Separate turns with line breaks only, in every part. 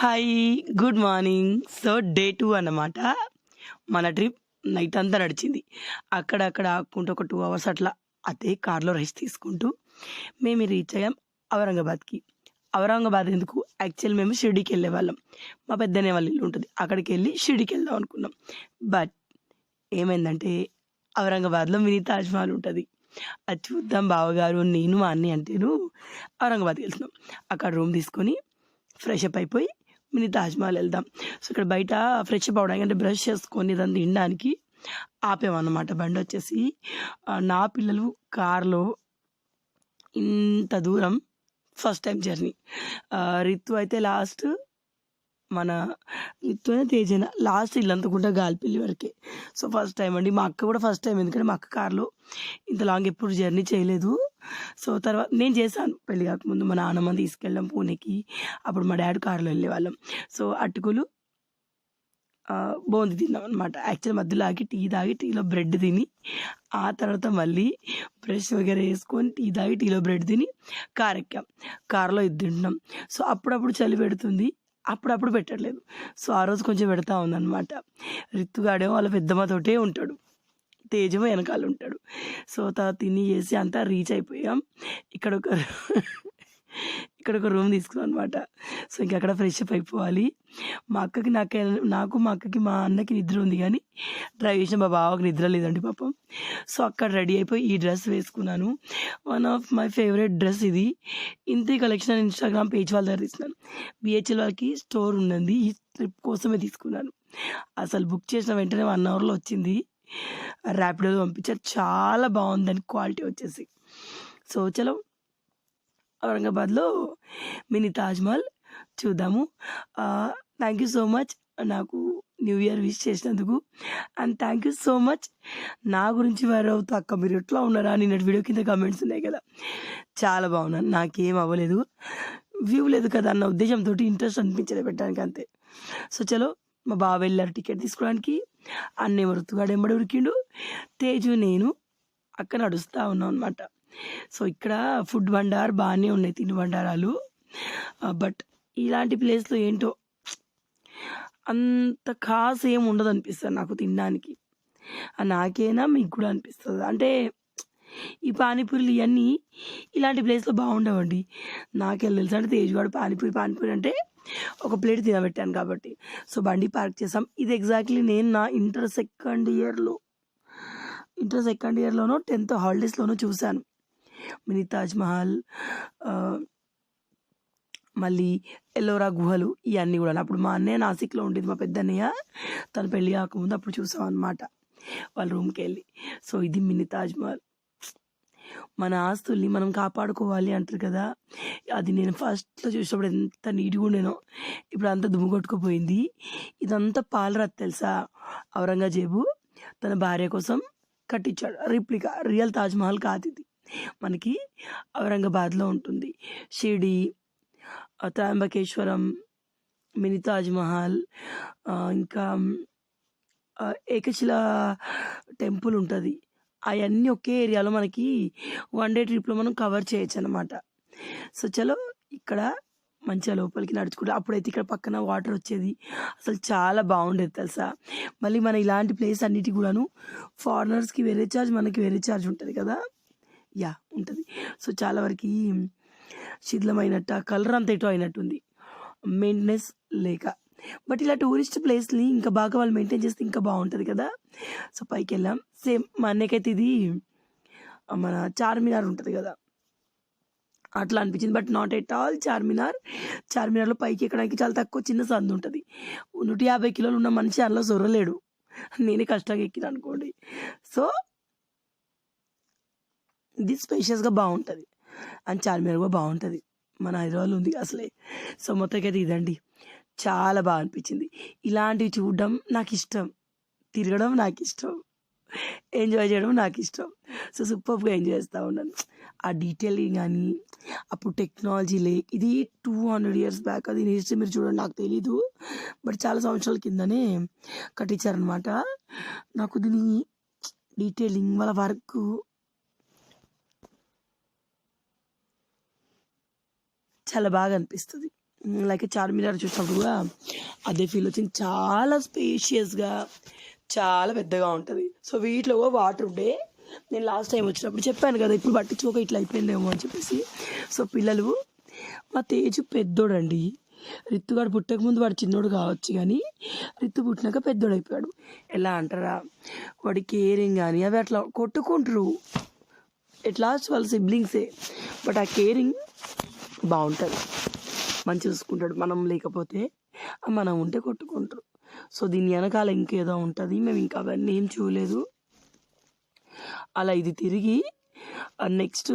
Hi good morning. So day two అన్నమాట. మన trip night అంతా నడిచింది. అక్కడక్కడ ఆకుంటూ ఒక టూ అవర్స్ అట్లా అదే కార్లో రెస్ట్ తీసుకుంటూ మేము రీచ్ అయ్యాం ఔరంగాబాద్కి. ఔరంగాబాద్ ఎందుకు? యాక్చువల్ మేము షిరిడికి వెళ్ళే వాళ్ళం. మా పెద్దనే వాళ్ళ ఇల్లు ఉంటుంది. అక్కడికి వెళ్ళి షిరిడికి వెళ్దాం అనుకున్నాం. బట్ ఏమైందంటే ఔరంగాబాద్లో మినీ తాజ్మహల్ ఉంటుంది. అది చూద్దాం బావగారు నేను మా అన్నయ్య అంటేను ఔరంగాబాద్కి వెళ్తున్నాం. అక్కడ రూమ్ తీసుకొని ఫ్రెష్ అప్ అయిపోయి మినీ తాజ్మహల్ వెళ్దాం. సో ఇక్కడ బయట ఫ్రెష్ అప్ అవడానికి అంటే బ్రష్ చేసుకొని దాన్ని తినడానికి ఆపామన్నమాట. బండి వచ్చేసి నా పిల్లలు కార్లో ఇంత దూరం ఫస్ట్ టైం జర్నీ. రితు అయితే లాస్ట్ మన రితు అయినా తేజైన లాస్ట్ ఇల్లంతా కూడా గాలిపల్లి వరకే. సో ఫస్ట్ టైం అండి. మా అక్క కూడా ఫస్ట్ టైం ఎందుకంటే మా అక్క కార్లో ఇంత లాంగ్ ఎప్పుడు జర్నీ చేయలేదు. సో తర్వాత నేను చేశాను. పెళ్ళి కాకముందు మా నాన్నమ్మ తీసుకెళ్ళాం పూణేకి. అప్పుడు మా డాడీ కారులో వెళ్ళేవాళ్ళం. సో అటుకులు బోంది బూందీ తిన్నాం అనమాట యాక్చువల్ మధ్యలో ఆగి టీ తాగి టీలో బ్రెడ్ తిని ఆ తర్వాత మళ్ళీ బ్రష్ వగేరే వేసుకొని టీ తాగి టీలో బ్రెడ్ తిని కార్ ఎక్కాం కారులో ఇది తింటున్నాం. సో అప్పుడప్పుడు చలి పెడుతుంది. అప్పుడప్పుడు పెట్టట్లేదు. సో ఆ రోజు కొంచెం పెడతా ఉందన్నమాట. రిత్తుగాడేమో వాళ్ళ పెద్దమ్మతోటే ఉంటాడు. తేజము వెనకాల ఉంటాడు సో తర్వాత తిని చేసి అంతా రీచ్ అయిపోయాం. ఇక్కడ ఒక ఇక్కడ ఒక రూమ్ తీసుకున్నాం అనమాట సో ఇంక అక్కడ ఫ్రెష్ అప్ అయిపోవాలి. మా అక్కకి నాకు నాకు మా అక్కకి మా అన్నకి నిద్ర ఉంది కానీ డ్రైవ్ చేసిన మా బావకి నిద్ర లేదండి పాపం. సో అక్కడ రెడీ అయిపోయి ఈ డ్రెస్ వేసుకున్నాను. One of my favourite dress ఇది. ఇంతే కలెక్షన్ అని ఇన్స్టాగ్రామ్ పేజ్ వాళ్ళ దగ్గర తీసినాను. బిహెచ్ఎల్ వాళ్ళకి స్టోర్ ఉన్నది ఈ ట్రిప్ కోసమే తీసుకున్నాను. అసలు బుక్ చేసిన వెంటనే వన్ అవర్లో వచ్చింది. ర్యాపిడోలో పంపించారు. చాలా బాగుంది దాని క్వాలిటీ వచ్చేసి. సో చలో ఔరంగాబాద్లో మినీ తాజ్మహల్ చూద్దాము. థ్యాంక్ యూ సో మచ్ నాకు న్యూ ఇయర్ విష్ చేసినందుకు. And thank you so much నా గురించి వైర్ అవుతూ అక్క మీరు ఎట్లా ఉన్నారా నిన్నటి వీడియో కింద కామెంట్స్ ఉన్నాయి కదా. చాలా బాగున్నాను నాకేం అవ్వలేదు. వ్యూ లేదు కదా అన్న ఉద్దేశంతో ఇంట్రెస్ట్ అనిపించలేదు పెట్టడానికి అంతే. సో చలో మా బావ వెళ్ళారు టికెట్ తీసుకోవడానికి. అన్నే మృతుగాడు ఎంబడి ఉరికిండు. తేజు నేను అక్క నడుస్తూ ఉన్నాం అనమాట సో ఇక్కడ ఫుడ్ బండార్ బాగానే ఉన్నాయి తిండి బండారాలు. బట్ ఇలాంటి ప్లేస్లో ఏంటో అంత కాసు ఏం ఉండదు అనిపిస్తుంది నాకు తినడానికి. నాకేనా మీకు కూడా అనిపిస్తుంది. అంటే ఈ పానీపూరీలు ఇవన్నీ ఇలాంటి ప్లేస్లో బాగుండవండి. నాకే తెలుసు అంటే తేజ్గాడు పానీపూరి పానీపూరి అంటే ఒక ప్లేట్ తినబెట్టాను కాబట్టి. సో బండి పార్క్ చేసాం ఇది ఎగ్జాక్ట్లీ నేను నా ఇంటర్ సెకండ్ ఇయర్లో ఇంటర్ సెకండ్ ఇయర్లోనో టెన్త్ హాలిడేస్లోనో చూశాను. మినీ తాజ్మహల్ మళ్ళీ ఎల్లోరా గుహలు ఇవన్నీ కూడా. అప్పుడు మా అన్నయ్య నాసిక్లో ఉండేది మా పెద్దన్నయ్య. తను పెళ్ళి కాకముందు అప్పుడు చూసాం అనమాట వాళ్ళ రూమ్కి వెళ్ళి సో ఇది మినీ తాజ్మహల్ మన ఆస్తుల్ని మనం కాపాడుకోవాలి అంటారు కదా. అది నేను ఫస్ట్లో చూసినప్పుడు ఎంత నీట్గా ఉండేనో ఇప్పుడు అంతా దుమ్ము కొట్టుకుపోయింది. ఇదంతా పాలరాత్ తెలుసా? ఔరంగజేబు తన భార్య కోసం కట్టించాడు. రిప్లికా రియల్ తాజ్మహల్ కాదు ఇది. మనకి ఔరంగాబాద్లో ఉంటుంది. షిరిడి ఆ, త్రయంబకేశ్వరం మినీ తాజ్మహల్ ఇంకా ఏకశిలా ఏకశిల టెంపుల్ ఉంటుంది. అవన్నీ ఒకే ఏరియాలో మనకి వన్ డే ట్రిప్లో మనం కవర్ చేయొచ్చు అనమాట సో చలో ఇక్కడ మంచిగా లోపలికి నడుచుకుంటా అప్పుడైతే ఇక్కడ పక్కన వాటర్ వచ్చేది. అసలు చాలా బాగుండేది తెలుసా? మళ్ళీ మన ఇలాంటి ప్లేస్ అన్నిటి కూడాను ఫారినర్స్కి వేరే ఛార్జ్ మనకి వేరే ఛార్జ్ ఉంటుంది కదా? యా ఉంటుంది. సో చాలా వరకు శిథిలమైనట్ట కలర్ అంతా ఎటో అయినట్టుంది. మెయింటెనెన్స్ లేక. బట్ ఇలా టూరిస్ట్ ప్లేస్ని ఇంకా బాగా వాళ్ళు మెయింటైన్ చేస్తే ఇంకా బాగుంటుంది కదా. సో పైకి వెళ్ళాం సేమ్ మా అన్నకైతే ఇది మన చార్మినార్ ఉంటుంది కదా. అట్లా అనిపించింది. But not at all Charminar. చార్మినార్లో పైకి ఎక్కడానికి చాలా తక్కువ చిన్న సందు ఉంటుంది. నూట యాభై కిలోలు ఉన్న మనిషి అందులో సొరలేడు. నేనే కష్టంగా ఎక్కిన అనుకోండి. సో ఇది స్పేషియస్గా బాగుంటుంది. అండ్ చార్మినార్ కూడా బాగుంటుంది. మన హైదరాబాద్లో ఉంది అసలే. సో మొత్తంకైతే ఇదండి. చాలా బాగా అనిపించింది. ఇలాంటివి చూడడం నాకు ఇష్టం తిరగడం నాకు ఇష్టం ఎంజాయ్ చేయడం నాకు ఇష్టం సో సూపర్గా ఎంజాయ్ చేస్తూ ఉన్నాను. ఆ డీటెయిలింగ్ కానీ అప్పుడు టెక్నాలజీ లే ఇది టూ హండ్రెడ్ ఇయర్స్ బ్యాక్. అది హిస్టరీ మీరు చూడండి నాకు తెలీదు. బట్ చాలా సంవత్సరాల కిందనే కట్టించారనమాట నాకు దీని డీటెయిలింగ్ వాళ్ళ వర్క్ చాలా బాగా అనిపిస్తుంది. లైక్ చార్మినార్ చూసినప్పుడు కూడా అదే ఫీల్ వచ్చింది. చాలా స్పేషియస్గా చాలా పెద్దగా ఉంటుంది. సో వీటిలో వాటర్ ఉండే. నేను లాస్ట్ టైం వచ్చినప్పుడు చెప్పాను కదా ఇప్పుడు పట్టించుకోక ఇట్లా అయిపోయిందేమో అని చెప్పేసి. సో పిల్లలు మా తేజు పెద్దోడండి. రిత్తుగాడు పుట్టక ముందు వాడు చిన్నోడు కావచ్చు కానీ రిత్తు పుట్టినాక పెద్దోడు అయిపోయాడు. ఎలా అంటారా? వాడి కేరింగ్ కానీ అవి అట్లా కొట్టుకుంటారు. ఎట్లా వాళ్ళ సిబ్లింగ్సే బట్ ఆ కేరింగ్ బాగుంటుంది. మంచి చూసుకుంటాడు. మనం లేకపోతే మనం ఉంటే కొట్టుకుంటారు. సో దీని వెనకాల ఇంకేదో ఉంటుంది. మేము ఇంకా అవన్నీ ఏం చూడలేదు. అలా ఇది తిరిగి నెక్స్ట్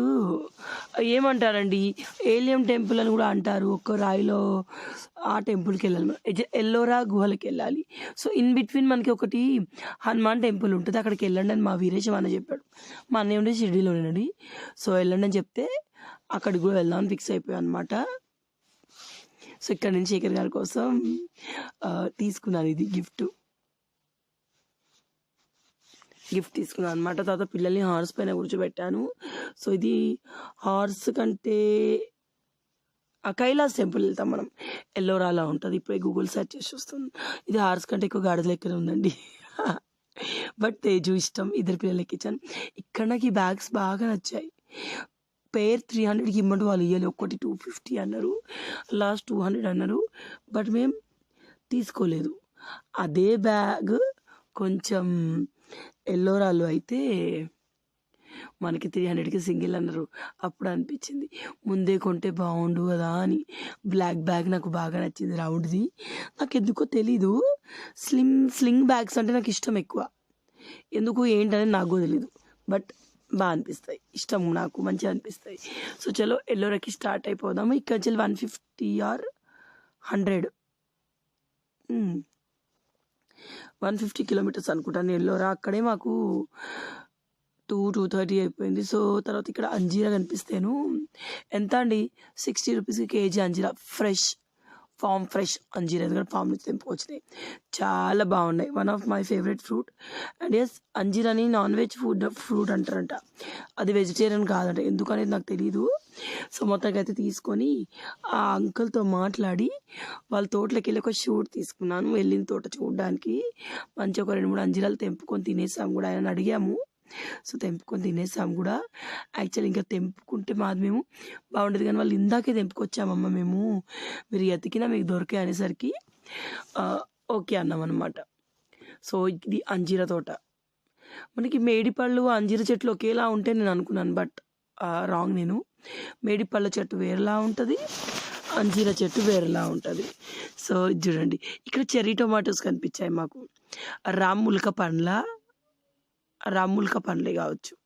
ఏమంటారండి? ఏలియం టెంపుల్ అని కూడా అంటారు. ఒక్క రాయిలో ఆ టెంపుల్కి వెళ్ళాలి. మనం. ఎల్లోరా గుహలకి వెళ్ళాలి. సో ఇన్ బిట్వీన్ మనకి ఒకటి హనుమాన్ టెంపుల్ ఉంటుంది. అక్కడికి వెళ్ళండి అని మా వీరేష్ అన్న చెప్పాడు. మా అన్నయ్య ఉండే షిరిడీలోనేనండి. సో వెళ్ళండి అని చెప్తే అక్కడికి కూడా వెళ్దామని ఫిక్స్ అయిపోయాయి అనమాట సో ఇక్కడ నుంచి శేఖర్ గారి కోసం తీసుకున్నాను ఇది గిఫ్ట్. గిఫ్ట్ తీసుకున్నాను అనమాట తర్వాత పిల్లల్ని హార్స్ పైన కూర్చోబెట్టాను. సో ఇది హార్స్ కంటే ఆ కైలాస్ టెంపుల్ వెళ్తాం మనం. ఎల్లోరాలా ఉంటుంది. ఇప్పుడే గూగుల్ సెర్చ్ చేసి చూస్తుంది ఇది హార్స్ కంటే ఎక్కువ గాడిద లెక్కనే ఉందండి. బట్ తేజు ఇష్టం. ఇద్దరు పిల్లలకి ఇచ్చాను ఇక్కడ నాకు ఈ బ్యాగ్స్ బాగా నచ్చాయి. పేర్ త్రీ హండ్రెడ్కి ఇమ్మంటే వాళ్ళు ఇవ్వాలి ఒక్కటి టూ ఫిఫ్టీ అన్నారు. లాస్ట్ టూ హండ్రెడ్ అన్నారు. బట్ మేము తీసుకోలేదు. అదే బ్యాగ్ కొంచెం ఎల్లోరాలు అయితే మనకి త్రీ హండ్రెడ్కి సింగిల్ అన్నారు. అప్పుడు అనిపించింది ముందే కొంటే బాగుండు కదా అని. బ్లాక్ బ్యాగ్ నాకు బాగా నచ్చింది రౌండ్ది నాకు ఎందుకో తెలీదు. స్లిమ్ స్లింగ్ బ్యాగ్స్ అంటే నాకు ఇష్టం ఎక్కువ. ఎందుకు ఏంటనేది నాకు తెలియదు తెలీదు. బట్ బాగా అనిపిస్తాయి ఇష్టం నాకు మంచిగా అనిపిస్తాయి. సో చలో ఎల్లోరకి స్టార్ట్ అయిపోదాము. ఇక్కడ నుంచి one fifty or hundred. One fifty kilometres అనుకుంటాను ఎల్లోరా. అక్కడే మాకు టూ టూ థర్టీ అయిపోయింది. సో తర్వాత ఇక్కడ అంజీరా కనిపిస్తేను. ఎంత అండి? సిక్స్టీ రూపీస్కి కేజీ అంజీరా. ఫ్రెష్ ఫామ్ ఫ్రెష్ అంజీరా కూడా ఫామ్ నుంచి తెంపుకొచ్చినాయి చాలా బాగున్నాయి. One of my favourite fruit and yes అంజీరాని non veg food fruit అంటారంట. అది వెజిటేరియన్ కాదంట. ఎందుకనేది నాకు తెలియదు సో మొత్తానికి అయితే తీసుకొని ఆ అంకుల్తో మాట్లాడి వాళ్ళ తోటలోకి వెళ్ళి ఒక షూట్ తీసుకున్నాను. వెళ్ళిన తోట చూడడానికి. మంచి ఒక రెండు మూడు అంజీరాలు తెంపుకొని తినేసాము కూడా. ఆయన అడిగాము. సో తెంపుకొని తినేసాం కూడా. యాక్చువల్ ఇంకా తెంపుకుంటే మాది మేము బాగుండేది కానీ వాళ్ళు ఇందాకే తెంపుకొచ్చామమ్మ మేము. మీరు ఎతికినా మీకు దొరికే అనేసరికి ఓకే అన్నాం అనమాట సో ఇది అంజీర తోట. మనకి మేడిపళ్ళు అంజీర చెట్లు ఒకేలా ఉంటే నేను అనుకున్నాను బట్ రాంగ్ నేను. మేడిపళ్ళ చెట్టు వేరేలా ఉంటుంది అంజీర చెట్టు వేరేలా ఉంటుంది. సో ఇది చూడండి ఇక్కడ చెర్రీ టొమాటోస్ కనిపించాయి మాకు. రామ్ ములక పండ్ల రామ్ములక పండ్లే కావచ్చు.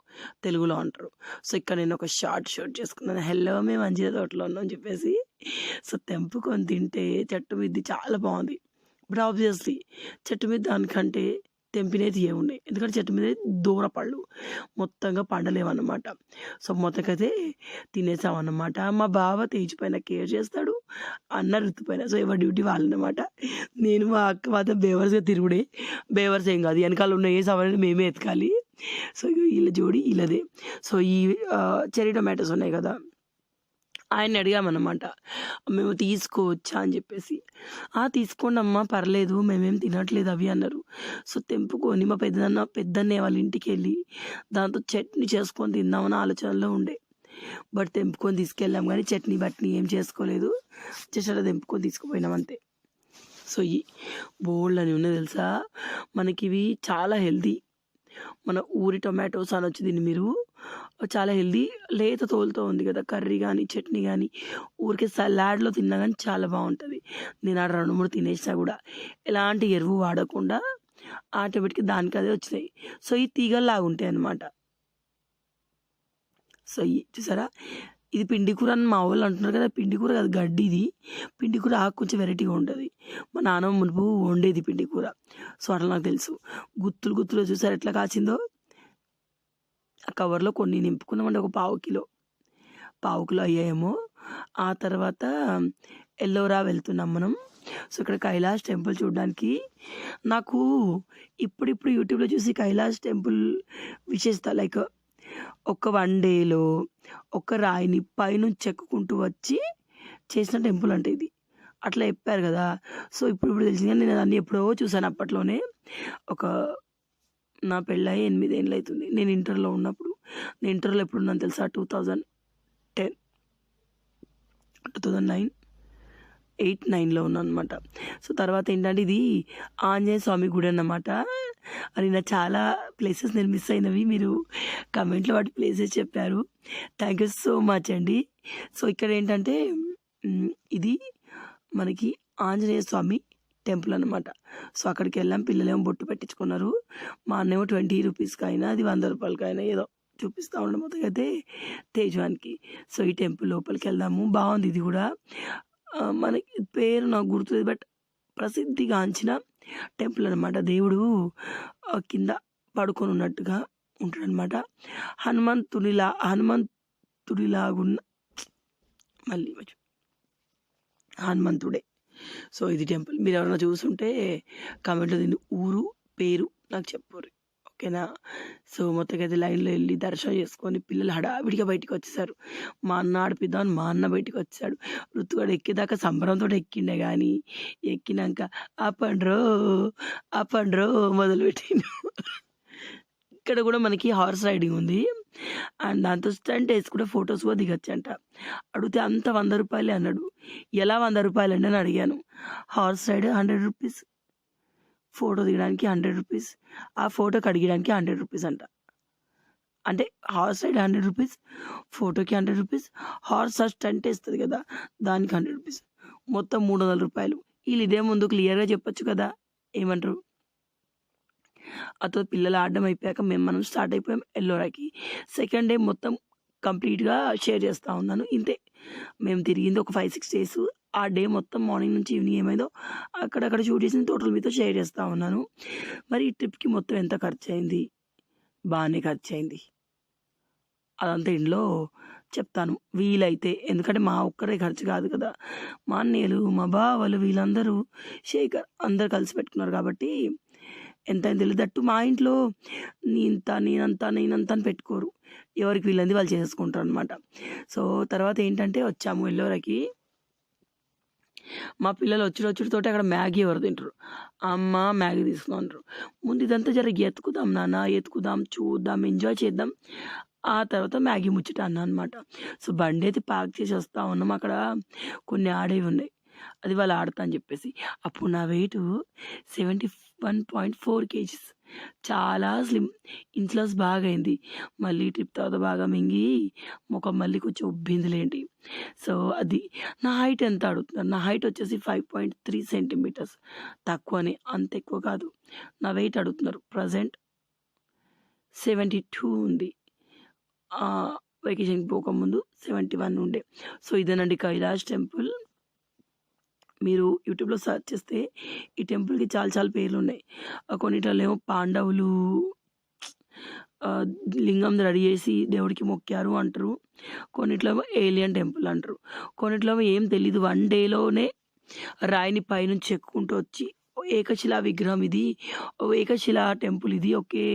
తెలుగులో అంటారు. సో ఇక్కడ నేను ఒక షార్ట్ షూట్ చేసుకున్నాను. హెల్లో మేము మంచిగా తోటలో ఉన్నాం అని చెప్పేసి. సో తెంపుకొని తింటే చెట్టు మీద చాలా బాగుంది. ఇప్పుడు ఆబ్వియస్లీ చెట్టు మీద దానికంటే తెంపినవి ఏమున్నాయి ఎందుకంటే చెట్టు మీద దూర పళ్ళు. మొత్తంగా పండలేవన్నమాట. సో మొత్తకైతే తినేసామన్నమాట. మా బావ తేజ్ పైన కేర్ చేస్తాడు. అన్న ఋతు సో ఎవరి డ్యూటీ వాళ్ళనమాట. నేను మా అక్క మాత్రం బేవర్స్గా తిరుగుడే. బేవర్స్ ఏం కాదు. వెనకాల ఉన్న ఏ సవాళ్ళని మేమే ఎతకాలి సో ఇగో వీళ్ళ జోడి వీళ్ళదే. సో ఈ చెరీ టొమాటోస్ ఉన్నాయి కదా ఆయన అడిగామన్నమాట. మేము తీసుకోవచ్చా అని చెప్పేసి. "ఆ, తీసుకోండి అమ్మా పర్లేదు. మేమేం తినట్లేదు అవి అన్నారు. సో తెంపుకొని మా పెద్దన్న పెద్దన్నే వాళ్ళ ఇంటికి వెళ్ళి దాంతో చట్నీ చేసుకొని తిందామని ఆలోచనలో ఉండే. బట్ తెంపుకొని తీసుకెళ్ళాం కానీ చట్నీ బట్నీ ఏం చేసుకోలేదు. జస్ట్ అలా తెంపుకొని తీసుకుపోయినాం అంతే. సో ఈ బోల్డ్ అని ఉన్నాయి తెలుసా? మనకి ఇవి చాలా హెల్దీ. మన ఊరి టొమాటోస్ అనొచ్చు దీన్ని మీరు చాలా హెల్దీ లేత తోలుతో ఉంది కదా కర్రీ కానీ చట్నీ కానీ ఊరికే సలాడ్లో తిన్నా కానీ చాలా బాగుంటుంది. నేను ఆడ రెండు మూడు తినేసినా కూడా ఎలాంటి ఎరువు వాడకుండా ఆటోమేటిక్గా దానికి అదే వచ్చినాయి. సో ఈ తీగల్లాగా ఉంటాయి అన్నమాట. సో చూసారా? ఇది పిండి కూర అని మా వాళ్ళు అంటున్నారు కదా పిండి కూర కాదు గడ్డి ఇది. పిండి కూర ఆకు కొంచెం వెరైటీగా ఉంటుంది. మా నాన్నమ్మ మునుపు వండేది పిండి కూర. సో అట్లా నాకు తెలుసు. గుత్తులు గుత్తులు చూసారు ఎట్లా కాచిందో ఆ కవర్లో కొన్ని నింపుకున్నామండి ఒక పావు కిలో. పావు కిలో అయ్యాయేమో. ఆ తర్వాత ఎల్లోరా వెళ్తున్నాం మనం. సో ఇక్కడ కైలాష్ టెంపుల్ చూడడానికి. నాకు ఇప్పుడిప్పుడు యూట్యూబ్లో చూసి కైలాష్ టెంపుల్ విశేషత లైక్ ఒక వన్ డేలో ఒక రాయిని పైనుంచి చెక్కుకుంటూ వచ్చి చేసిన టెంపుల్ అంటే ఇది. అట్లా చెప్పారు కదా. సో ఇప్పుడు ఇప్పుడు తెలిసింది కానీ నేను అన్ని ఎప్పుడో చూసాను అప్పట్లోనే. ఒక నా పెళ్ళయి ఎనిమిది ఏళ్ళు అవుతుంది నేను ఇంటర్లో ఉన్నప్పుడు నేను ఇంటర్లో ఎప్పుడు ఉన్నాను తెలుసా? Two thousand ten two thousand nine. Eight నైన్లో ఉన్నాను అనమాట సో తర్వాత ఏంటంటే ఇది ఆంజనేయ స్వామి గుడి అన్నమాట. అని నా చాలా ప్లేసెస్ నేను మిస్ అయినవి. మీరు కమెంట్లో వాటి ప్లేసెస్ చెప్పారు. థ్యాంక్ యూ సో మచ్ అండి. సో ఇక్కడ ఏంటంటే ఇది మనకి ఆంజనేయ స్వామి టెంపుల్ అనమాట సో అక్కడికి వెళ్ళాం. పిల్లలేమో బొట్టు పెట్టించుకున్నారు. మా అన్నేమో ట్వంటీ రూపీస్కి అయినా అది వంద రూపాయలకి అయినా ఏదో చూపిస్తూ ఉండడం అయితే తేజవానికి సో ఈ టెంపుల్ లోపలికి వెళ్దాము. బాగుంది ఇది కూడా. మనకి పేరు నాకు గుర్తుంది బట్ ప్రసిద్ధిగాంచిన టెంపుల్ అనమాట దేవుడు కింద పడుకొని ఉన్నట్టుగా ఉంటాడనమాట హనుమంతుడిలా హనుమంతుడిలాగున్న మళ్ళీ హనుమంతుడే. సో ఇది టెంపుల్. మీరు ఎవరైనా చూస్తుంటే కామెంట్లో దీని ఊరు పేరు నాకు చెప్పరు ఓకేనా? సో మొత్తం అయితే లైన్లో వెళ్ళి దర్శనం చేసుకొని పిల్లలు హడావిడిగా బయటకు వచ్చేసారు. మా అన్న ఆడిపిద్దామని మా అన్న బయటికి వచ్చాడు. ఋతుగాడు ఎక్కేదాకా సంబరంతో ఎక్కిండే కానీ ఎక్కినాక అప్పండ్రో అప్పండ్రో మొదలుపెట్టిండు. ఇక్కడ కూడా మనకి హార్స్ రైడింగ్ ఉంది. అండ్ దాంతో స్టంట్ వేసి కూడా ఫొటోస్ కూడా దిగచ్చు అంట అడిగితే అంత వంద రూపాయలే అన్నాడు. ఎలా వంద రూపాయలు అండి అని అడిగాను. Horse ride hundred rupees photo దిగడానికి హండ్రెడ్ రూపీస్ ఆ ఫోటోకి అడిగడానికి హండ్రెడ్ రూపీస్ అంట. అంటే హార్స్ రైడ్ హండ్రెడ్ రూపీస్ ఫోటోకి హండ్రెడ్ రూపీస్ హార్స్ ఆ స్టంట్ వేస్తుంది కదా దానికి హండ్రెడ్ రూపీస్. మొత్తం మూడు వందల రూపాయలు. వీళ్ళు ఇదే ముందు క్లియర్గా చెప్పొచ్చు కదా ఏమంటారు? అతో పిల్లలు ఆడడం అయిపోయాక మేము మనం స్టార్ట్ అయిపోయాం ఎల్లోరాకి. సెకండ్ డే మొత్తం కంప్లీట్గా షేర్ చేస్తూ ఉన్నాను. ఇంతే. మేము తిరిగింది ఒక ఫైవ్ సిక్స్ డేస్. ఆ డే మొత్తం మార్నింగ్ నుంచి ఈవినింగ్ ఏమైందో అక్కడక్కడ షూట్ చేసిన టోటల్ మీతో షేర్ చేస్తూ ఉన్నాను. మరి ఈ ట్రిప్కి మొత్తం ఎంత ఖర్చు అయింది బాగానే ఖర్చు అయింది అదంతా ఇంట్లో చెప్తాను. వీలైతే. ఎందుకంటే మా ఒక్కరే ఖర్చు కాదు కదా. మా అన్నయ్యలు మా బావలు వీళ్ళందరూ శేఖర్ అందరు కలిసి పెట్టుకున్నారు కాబట్టి ఎంత తెలియదు. దట్టు మా ఇంట్లో నేనంత నేనంత నేనంత అని పెట్టుకోరు. ఎవరికి వీళ్ళంది వాళ్ళు చేసుకుంటారు అనమాట సో తర్వాత ఏంటంటే వచ్చాము ఎల్లోరకి. మా పిల్లలు వచ్చుడు వచ్చుడుతోటి అక్కడ మ్యాగీ ఎవరు తింటారు? అమ్మ మ్యాగీ తీసుకుంటారు ముందు ఇదంతా జరిగి ఎత్తుకుదాం నాన్న ఎత్తుకుదాం చూద్దాం ఎంజాయ్ చేద్దాం. ఆ తర్వాత మ్యాగీ ముచ్చట అన్న అనమాట సో బండి అయితే పార్క్ చేసి వస్తా ఉన్నాం అక్కడ. కొన్ని ఆడేవి ఉన్నాయి. అది వాళ్ళు ఆడతా అని చెప్పేసి. అప్పుడు నా weight seventy one point four kgs. చాలా స్లిమ్ ఇంచులస్ బాగా అయింది మళ్ళీ ట్రిప్ తర్వాత బాగా మింగి ముఖం మళ్ళీ కొంచెం ఉబ్బిందిలేండి సో అది. నా హైట్ ఎంత అడుగుతున్నారు నా హైట్ వచ్చేసి ఫైవ్ పాయింట్ త్రీ సెంటీమీటర్స్ తక్కువనే అంత ఎక్కువ కాదు. నా వెయిట్ అడుగుతున్నారు. ప్రజెంట్ సెవెంటీ టూ ఉంది వెకేషన్కి పోకముందు సెవెంటీ వన్ ఉండే. సో ఇదేనండి కైలాష్ టెంపుల్ మీరు యూట్యూబ్లో సెర్చ్ చేస్తే ఈ టెంపుల్కి చాలా చాలా పేర్లు ఉన్నాయి ఆ కొన్నిటిలో పాండవులు లింగం రెడీ చేసి దేవుడికి మొక్కారు అంటారు. కొన్నిట్లో ఏలియన్ టెంపుల్ అంటారు. కొన్నిట్లో ఏం తెలీదు. వన్ డేలోనే రాయిని పైనుంచి చెక్కుంటూ వచ్చి ఏకశిలా విగ్రహం ఇది ఓ ఏకశిలా టెంపుల్ ఇది ఒకే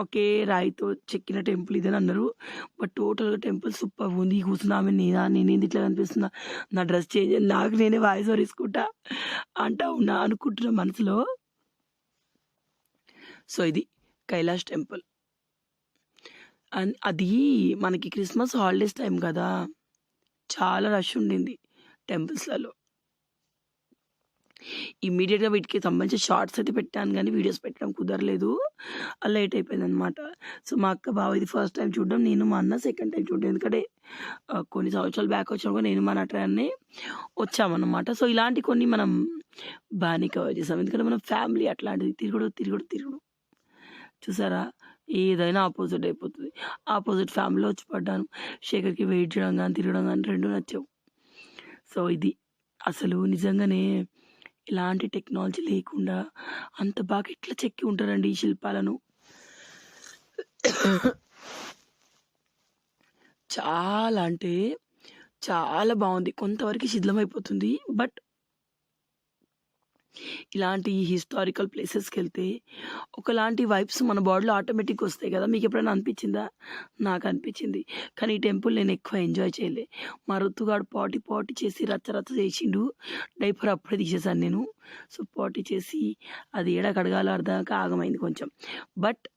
ఒకే రాయితో చెక్కిన టెంపుల్ ఇది అని అన్నారు. బట్ టోటల్గా టెంపుల్ సూపర్ ఉంది. కూర్చున్నా ఆమె నేనా? నేనేంది ఇట్లా కనిపిస్తున్నా? నా డ్రెస్ చేంజ్ నాకు నేనే వాయిస్ ఓవర్ ఇసుకుంటా అంటా ఉన్నా అనుకుంటున్నా మనసులో. సో ఇది కైలాష్ టెంపుల్. అండ్ అది మనకి క్రిస్మస్ హాలిడేస్ టైం కదా. చాలా రష్ ఉండింది టెంపుల్స్లలో. ఇమ్మీడియట్గా వీటికి సంబంధించిన షార్ట్స్ అయితే పెట్టాను కానీ వీడియోస్ పెట్టడం కుదరలేదు. లేట్ అయిపోయింది అనమాట సో మా అక్క బావ ఇది ఫస్ట్ టైం చూడడం నేను మా అన్న సెకండ్ టైం చూడడం. ఎందుకంటే కొన్ని సంవత్సరాలు బ్యాక్ వచ్చినప్పుడు నేను మా నటరాన్ని వచ్చామన్నమాట. సో ఇలాంటి కొన్ని మనం బాగానే కవర్ చేసాం. ఎందుకంటే మనం ఫ్యామిలీ అట్లాంటిది. తిరుగుడు తిరుగుడు తిరుగుడు. చూసారా? ఏదైనా ఆపోజిట్ అయిపోతుంది. ఆపోజిట్ ఫ్యామిలీలో వచ్చి పడ్డాను. శేఖర్కి వెయిట్ చేయడం కానీ తిరగడం కానీ రెండు నచ్చావు. సో ఇది అసలు నిజంగానే ఇలాంటి టెక్నాలజీ లేకుండా అంత బాగా ఎట్లా చెక్కి ఉంటారండి ఈ శిల్పాలను. చాలా అంటే చాలా బాగుంది. కొంతవరకు శిథిలమైపోతుంది. బట్ ఇలాంటి హిస్టారికల్ ప్లేసెస్కి వెళ్తే ఒకలాంటి వైబ్స్ మన బాడీలో ఆటోమేటిక్గా వస్తాయి కదా. మీకు ఎప్పుడైనా అనిపించిందా? నాకు అనిపించింది. కానీ ఈ టెంపుల్ నేను ఎక్కువ ఎంజాయ్ చేయలే. మా ఋతుగాడు పాటి పాటి చేసి రచ్చ రచ్చ చేసిండు. డైపర్ అప్పుడే తీసేసాను నేను. సో పాటి చేసి అది ఏడా కడగాల అర్థం ఆగమైంది కొంచెం. బట్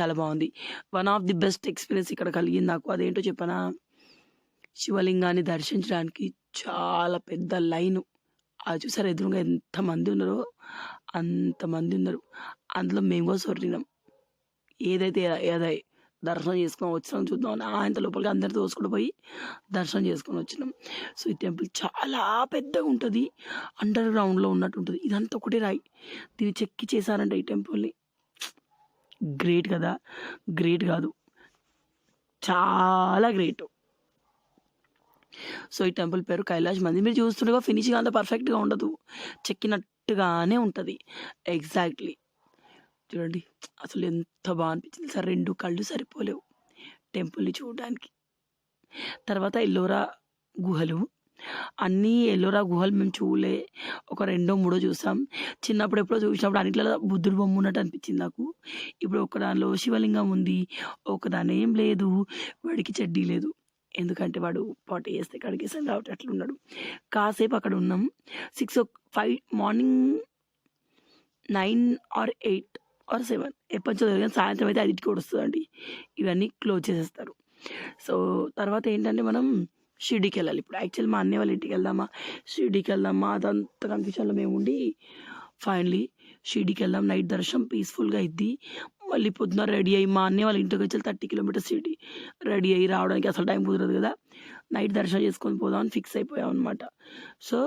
చాలా బాగుంది. One of the best experience ఇక్కడ కలిగింది నాకు. అదేంటో చెప్పనా? శివలింగాన్ని దర్శించడానికి చాలా పెద్ద లైను. అది చూసారు ఎదురుగా ఎంతమంది ఉన్నారో? అంతమంది ఉన్నారు. అందులో మేము కూడా సొరినాం ఏదైతే ఏదై దర్శనం చేసుకొని వచ్చినాం చూద్దాం ఆయన లోపలికి అందరు తోసుకుంటూ పోయి దర్శనం చేసుకొని వచ్చినాం. సో ఈ టెంపుల్ చాలా పెద్దగా ఉంటుంది. అండర్ గ్రౌండ్లో ఉన్నట్టు ఉంటుంది. ఇదంతా ఒకటే రాయి. దీన్ని చెక్కి చేశారంట ఈ టెంపుల్ని. గ్రేట్ కదా. గ్రేట్ కాదు. చాలా గ్రేట్. సో ఈ టెంపుల్ పేరు కైలాష్ మంది మీరు చూస్తుండగా ఫినిషింగ్ అంత పర్ఫెక్ట్గా ఉండదు. చెక్కినట్టుగానే ఉంటుంది. ఎగ్జాక్ట్లీ చూడండి అసలు ఎంత బాగా అనిపించింది. సార్ రెండు కళ్ళు సరిపోలేవు టెంపుల్ని చూడడానికి. తర్వాత ఎల్లోరా గుహలు. అన్నీ ఎల్లోరా గుహలు మేము చూడలే. ఒక రెండో మూడో చూసాం. చిన్నప్పుడు ఎప్పుడో చూసినప్పుడు అన్నిట్లో బుద్ధుడు బొమ్మ ఉన్నట్టు అనిపించింది నాకు. ఇప్పుడు ఒక దానిలో శివలింగం ఉంది. ఒక దాని ఏం లేదు. వాడికి చెడ్డీ లేదు. ఎందుకంటే వాడు పాట చేస్తే కడిగేసాం కాబట్టి అట్లా ఉన్నాడు కాసేపు అక్కడ ఉన్నాం. Six o five morning nine or eight or seven. ఎప్పటి జరిగిన సాయంత్రం అయితే ఐదింటికి కూడా వస్తుందండి. ఇవన్నీ క్లోజ్ చేసేస్తారు. సో తర్వాత ఏంటంటే మనం షిర్డీకి వెళ్ళాలి. ఇప్పుడు యాక్చువల్లీ మా అన్నయ్య వాళ్ళ ఇంటికి వెళ్దామా? షిర్డీకి వెళ్దామా? అదంతా కన్ఫ్యూషన్లో మేము ఉండి ఫైనలీ షిర్డీకి వెళ్దాం. నైట్ దర్శనం పీస్ఫుల్గా ఇద్ది మళ్ళీ పొద్దున రెడీ అయ్యి మా అన్నయ్య వాళ్ళ ఇంటికి వచ్చి థర్టీ కిలోమీటర్స్ సిటీ రెడీ అయ్యి రావడానికి అసలు టైం కుదరదు కదా. నైట్ దర్శనం చేసుకొని పోదాం అని ఫిక్స్ అయిపోయాం అనమాట సో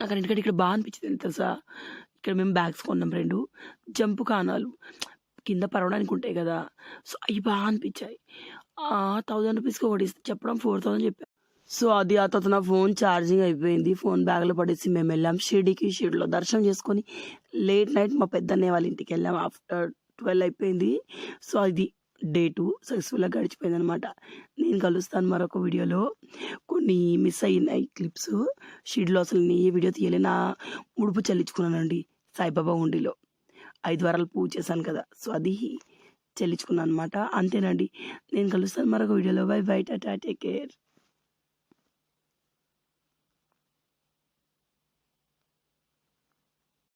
నాకు ఎందుకంటే ఇక్కడ బాగా అనిపించింది తెలుసా? ఇక్కడ మేము బ్యాగ్స్ కొన్నాం రెండు. జంపు కానాలు కింద పరవడానికి ఉంటాయి కదా. సో అవి బాగా అనిపించాయి. థౌజండ్ రూపీస్కి ఒకటి చెప్పడం ఫోర్ థౌజండ్ చెప్పాను సో అది ఆ తర్వాత నా ఫోన్ ఛార్జింగ్ అయిపోయింది. ఫోన్ బ్యాగ్లో పడేసి మేము వెళ్ళాం. షిర్డీకి షిర్డీలో దర్శనం చేసుకొని లేట్ నైట్ మా పెద్దన్నయ్య వాళ్ళ ఇంటికి వెళ్ళాం. ఆఫ్టర్ ట్వెల్వ్ అయిపోయింది. సో అది డే టూ సక్సెస్ఫుల్గా గడిచిపోయింది అనమాట నేను కలుస్తాను మరొక వీడియోలో. కొన్ని మిస్ అయినాయి క్లిప్స్ షిడ్లో అసలు నేను ఏ వీడియో తీయలేనా ఉడుపు చెల్లించుకున్నానండి సాయిబాబా ఉండిలో ఐదు వారాలు పూజ చేశాను కదా. సో అది చెల్లించుకున్నాను అనమాట అంతేనండి. నేను కలుస్తాను మరొక వీడియోలో. Bye bye tata take care